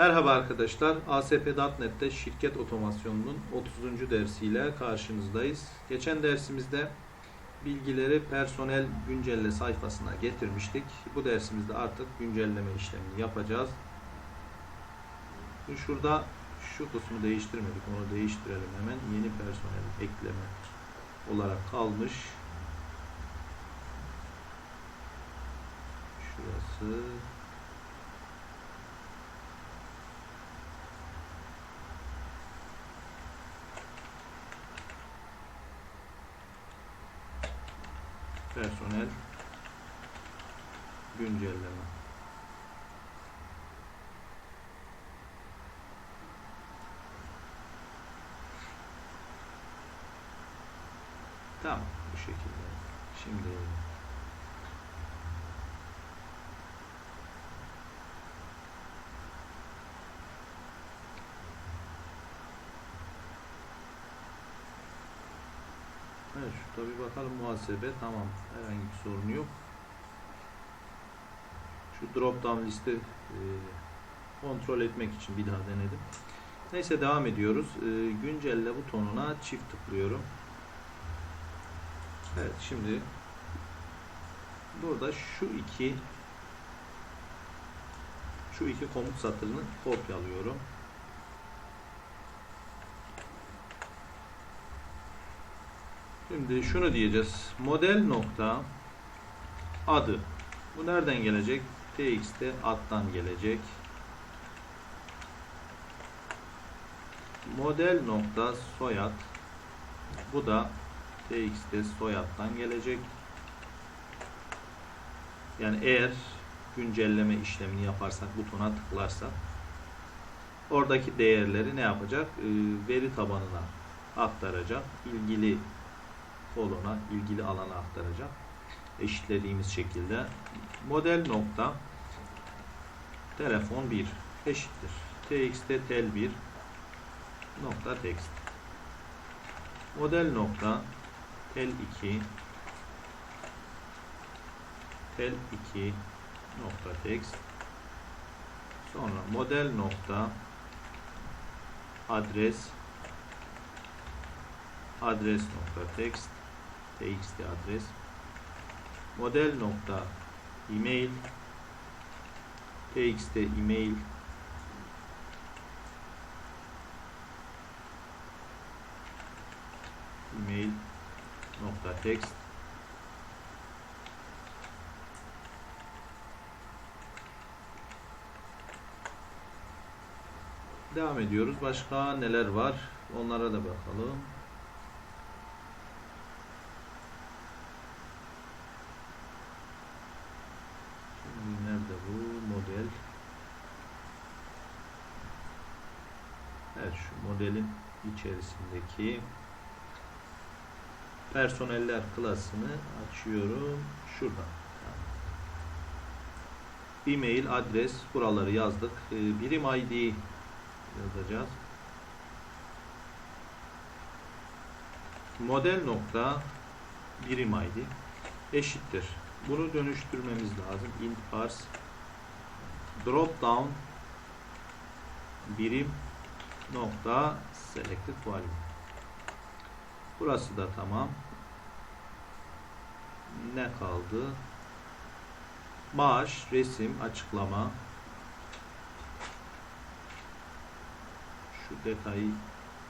Merhaba arkadaşlar. ASP.NET'te şirket otomasyonunun 30. dersiyle karşınızdayız. Geçen dersimizde bilgileri personel güncelle sayfasına getirmiştik. Bu dersimizde artık güncelleme işlemini yapacağız. Şurada şu kısmı değiştirmedik. Onu değiştirelim hemen. Yeni personel ekleme olarak kalmış. Şurası personel güncelleme. Tamam bu şekilde. Şimdi şurada bir bakalım muhasebe tamam herhangi bir sorun yok. Şu drop down listi e, kontrol etmek için bir daha denedim. Neyse devam ediyoruz. E, güncelle butonuna çift tıklıyorum. Evet şimdi burada şu iki şu iki komut satırını kopyalıyorum. Şimdi şunu diyeceğiz. Model nokta adı. Bu nereden gelecek? txt addan gelecek. Model nokta soyad. Bu da txt soyaddan gelecek. Yani eğer güncelleme işlemini yaparsak butona tıklarsak oradaki değerleri ne yapacak? Ee, veri tabanına aktaracak. ilgili kolona, ilgili alana aktaracak. Eşitlediğimiz şekilde. Model nokta. Telefon 1 eşittir. txt tel 1 nokta text. Model nokta. Tel 2 tel 2 nokta text. Sonra model nokta. Adres. Adres nokta text txt adres model nokta email txt email email nokta text Devam ediyoruz. Başka neler var? Onlara da bakalım. Şimdi nerede bu model? Evet şu modelin içerisindeki personeller klasını açıyorum. Şuradan. E-mail, adres buraları yazdık. Ee, Birim ID yazacağız. Model nokta birim ID eşittir. Bunu dönüştürmemiz lazım. int parse drop down birim nokta selected value. Burası da tamam. Ne kaldı? Maaş, resim, açıklama. Şu detayı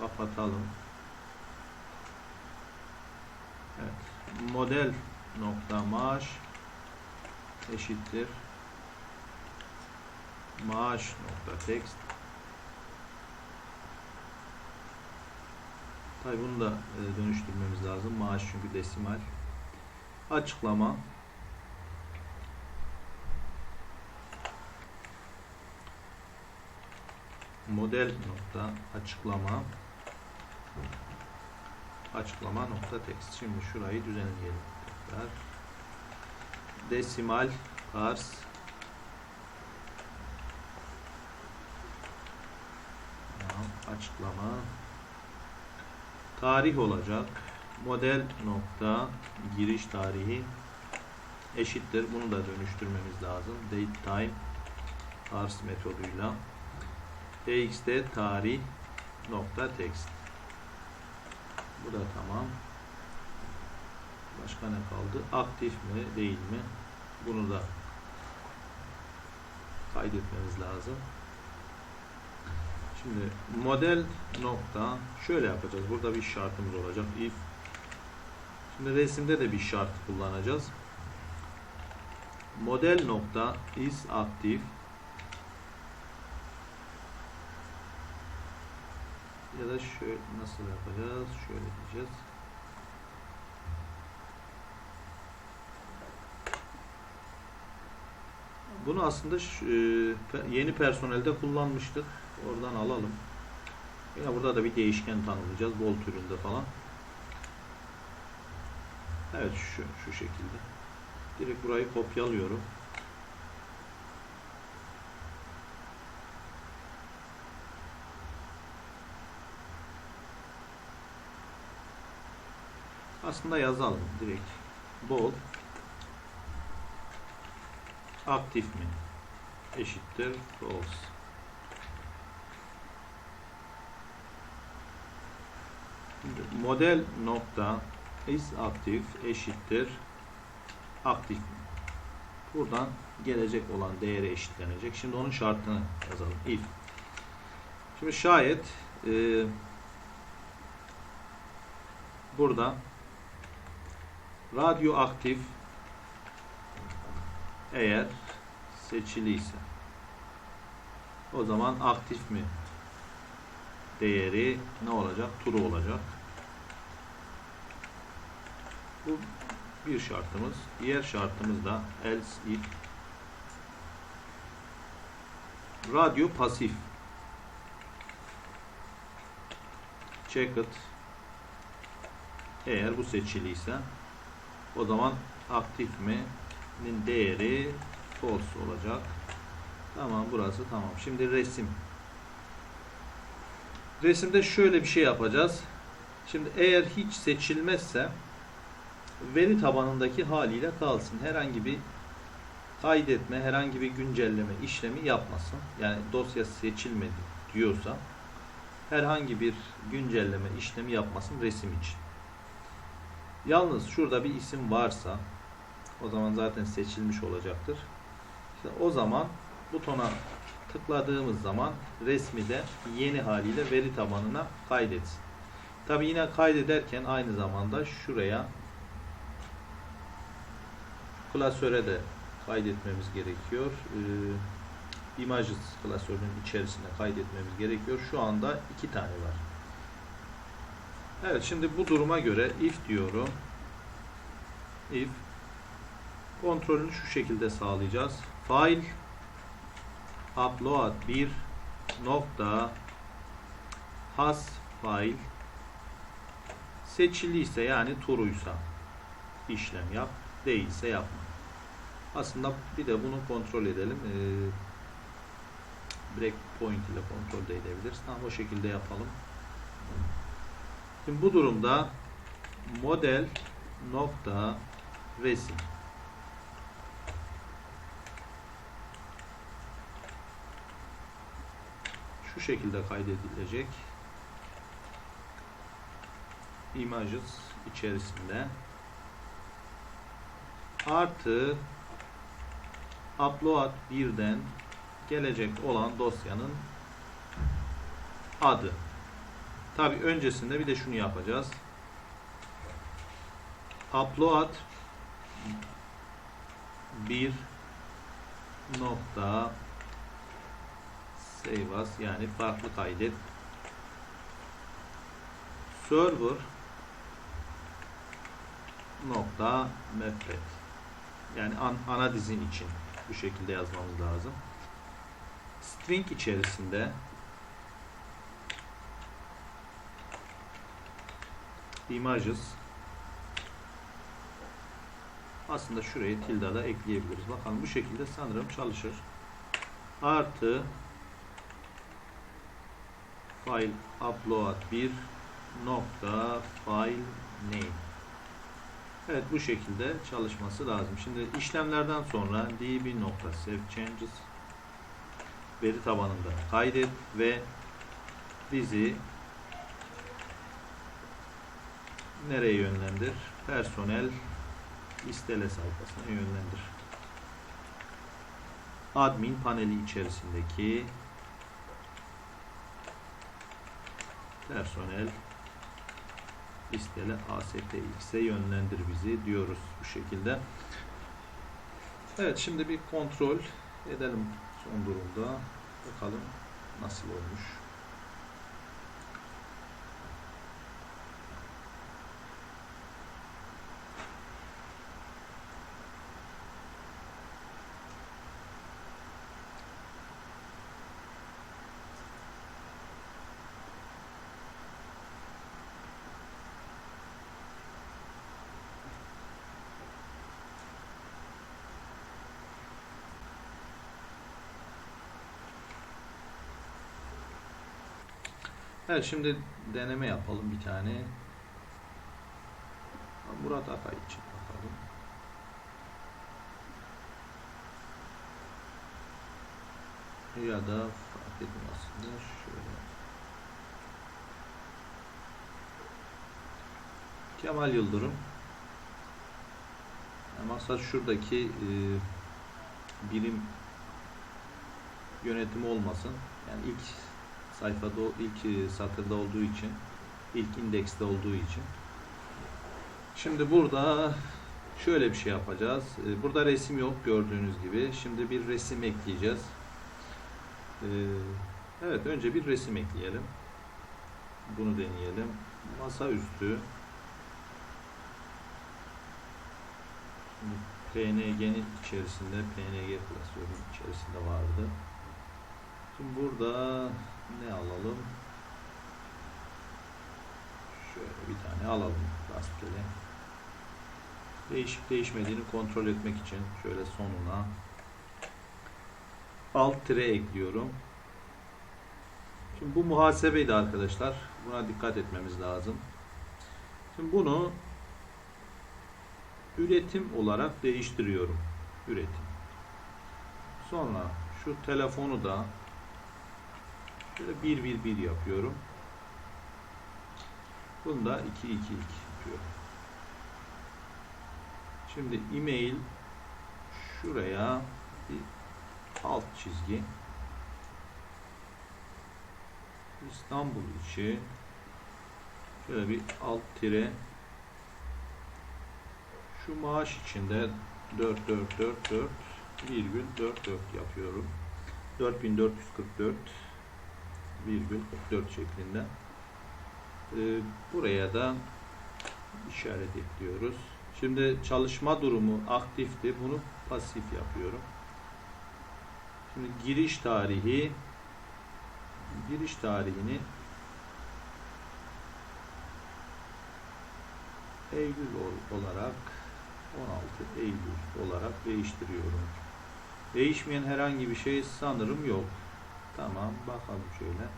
kapatalım. Evet. Model nokta maaş eşittir maaş nokta text Tabi bunu da e, dönüştürmemiz lazım. Maaş çünkü desimal. Açıklama model nokta açıklama açıklama nokta text. Şimdi şurayı düzenleyelim tekrar. Desimal pars açıklama tarih olacak. Model nokta giriş tarihi eşittir. Bunu da dönüştürmemiz lazım. Date time parse metoduyla txt tarih nokta text. Bu da tamam. Başka ne kaldı? Aktif mi değil mi? Bunu da kaydetmemiz lazım. Şimdi model nokta şöyle yapacağız. Burada bir şartımız olacak. If Şimdi resimde de bir şart kullanacağız. Model nokta is aktif ya da şöyle nasıl yapacağız? Şöyle diyeceğiz. Bunu aslında e, yeni personelde kullanmıştık. Oradan alalım. Yine burada da bir değişken tanımlayacağız. Bol türünde falan. Evet şu, şu şekilde. Direkt burayı kopyalıyorum. Aslında yazalım direkt. Bol aktif mi? Eşittir false. Şimdi model nokta is aktif eşittir aktif? Buradan gelecek olan değere eşitlenecek. Şimdi onun şartını yazalım. If. Şimdi şayet e, burada radyoaktif eğer seçiliyse o zaman aktif mi değeri ne olacak? True olacak. Bu bir şartımız. Diğer şartımız da else if radyo pasif checked eğer bu seçiliyse o zaman aktif mi'nin değeri false olacak. Tamam burası tamam. Şimdi resim. Resimde şöyle bir şey yapacağız. Şimdi eğer hiç seçilmezse veri tabanındaki haliyle kalsın. Herhangi bir kaydetme, herhangi bir güncelleme işlemi yapmasın. Yani dosya seçilmedi diyorsa herhangi bir güncelleme işlemi yapmasın resim için. Yalnız şurada bir isim varsa o zaman zaten seçilmiş olacaktır. İşte o zaman butona tıkladığımız zaman resmi de yeni haliyle veri tabanına kaydetsin. Tabi yine kaydederken aynı zamanda şuraya klasöre de kaydetmemiz gerekiyor. Ee, images klasörünün içerisine kaydetmemiz gerekiyor. Şu anda iki tane var. Evet şimdi bu duruma göre if diyorum. If kontrolünü şu şekilde sağlayacağız. File upload bir nokta has file seçiliyse yani turuysa işlem yap değilse yapma. Aslında bir de bunu kontrol edelim. Ee, breakpoint ile kontrol de edebiliriz. Tamam o şekilde yapalım. Şimdi bu durumda model nokta resim şu şekilde kaydedilecek images içerisinde artı upload birden gelecek olan dosyanın adı. Tabi öncesinde bir de şunu yapacağız. Upload bir nokta save as yani farklı kaydet. Server nokta method yani an, ana dizin için bu şekilde yazmamız lazım. String içerisinde images aslında şuraya tilde da ekleyebiliriz. Bakalım bu şekilde sanırım çalışır. Artı file upload bir nokta file name Evet bu şekilde çalışması lazım. Şimdi işlemlerden sonra db nokta save changes veri tabanında kaydet ve bizi nereye yönlendir? Personel listele sayfasına yönlendir. Admin paneli içerisindeki personel listele ASTX'e yönlendir bizi diyoruz bu şekilde. Evet şimdi bir kontrol edelim son durumda. Bakalım nasıl olmuş. Evet şimdi deneme yapalım bir tane. Murat Akay için bakalım. Ya da fark etmez şöyle. Kemal Yıldırım. Maksat şuradaki e, birim yönetimi olmasın. Yani ilk sayfada ilk e, satırda olduğu için ilk indekste olduğu için. Şimdi burada şöyle bir şey yapacağız. E, burada resim yok gördüğünüz gibi. Şimdi bir resim ekleyeceğiz. E, evet önce bir resim ekleyelim. Bunu deneyelim. Masaüstü Şimdi PNG'nin içerisinde PNG klasörünün içerisinde vardı. Şimdi burada ne alalım? Şöyle bir tane alalım rastgele. Değişip değişmediğini kontrol etmek için şöyle sonuna alt tire ekliyorum. Şimdi bu muhasebeydi arkadaşlar. Buna dikkat etmemiz lazım. Şimdi bunu üretim olarak değiştiriyorum. Üretim. Sonra şu telefonu da Şöyle 1 1 1 yapıyorum. Bunu da 2 2 2 yapıyorum. Şimdi e-mail şuraya bir alt çizgi İstanbul içi şöyle bir alt tire şu maaş içinde 4 4 4 4 virgül 4 4 yapıyorum. 4444 virgül 44 şeklinde. Ee, buraya da işaret ekliyoruz. Şimdi çalışma durumu aktifti. Bunu pasif yapıyorum. Şimdi giriş tarihi giriş tarihini Eylül ol- olarak 16 Eylül olarak değiştiriyorum. Değişmeyen herhangi bir şey sanırım yok. Tamam bakalım şöyle.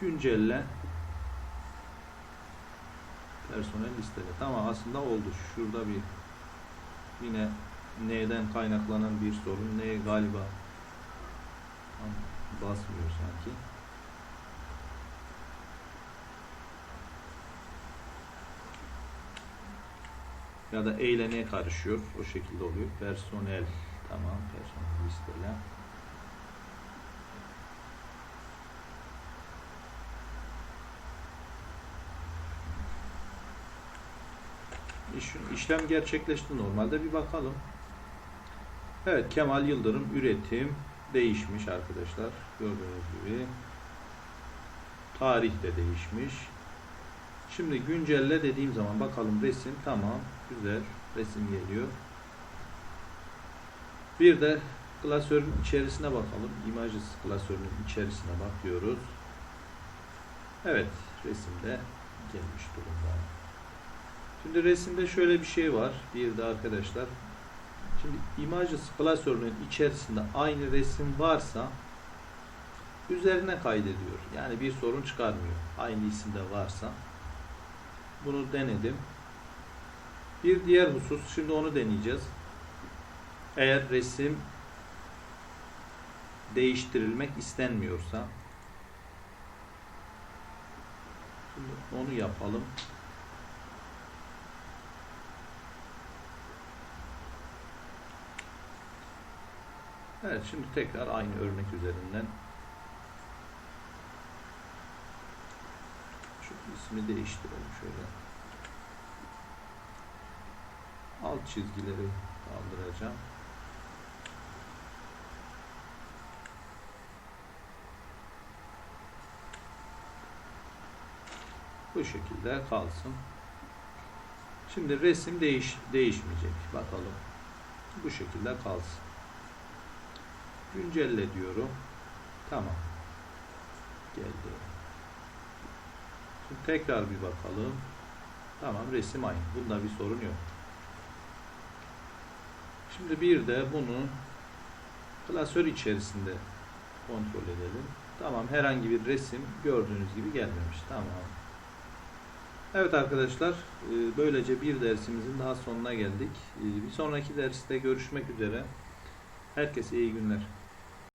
Güncelle personel listele. Tamam aslında oldu. Şurada bir yine neyden kaynaklanan bir sorun. Neye galiba basmıyor sanki. Ya da eğleneye karışıyor. O şekilde oluyor. Personel. Tamam. Personel listele. İş, işlem gerçekleşti normalde bir bakalım. Evet Kemal Yıldırım üretim değişmiş arkadaşlar. Gördüğünüz gibi. Tarih de değişmiş. Şimdi güncelle dediğim zaman bakalım resim tamam. Güzel resim geliyor. Bir de klasörün içerisine bakalım. Images klasörünün içerisine bakıyoruz. Evet resimde gelmiş durumda. Şimdi resimde şöyle bir şey var. Bir de arkadaşlar. Şimdi Images klasörünün içerisinde aynı resim varsa üzerine kaydediyor. Yani bir sorun çıkarmıyor. Aynı isimde varsa. Bunu denedim. Bir diğer husus, şimdi onu deneyeceğiz. Eğer resim değiştirilmek istenmiyorsa Şimdi onu yapalım. Evet şimdi tekrar aynı örnek üzerinden şu ismi değiştirelim şöyle. Alt çizgileri kaldıracağım. Bu şekilde kalsın. Şimdi resim değiş değişmeyecek. Bakalım. Bu şekilde kalsın. Güncelle diyorum. Tamam. Geldi. Şimdi tekrar bir bakalım. Tamam resim aynı. Bunda bir sorun yok. Şimdi bir de bunu klasör içerisinde kontrol edelim. Tamam herhangi bir resim gördüğünüz gibi gelmemiş. Tamam. Evet arkadaşlar e, böylece bir dersimizin daha sonuna geldik. E, Bir sonraki derste görüşmek üzere. Herkese iyi günler.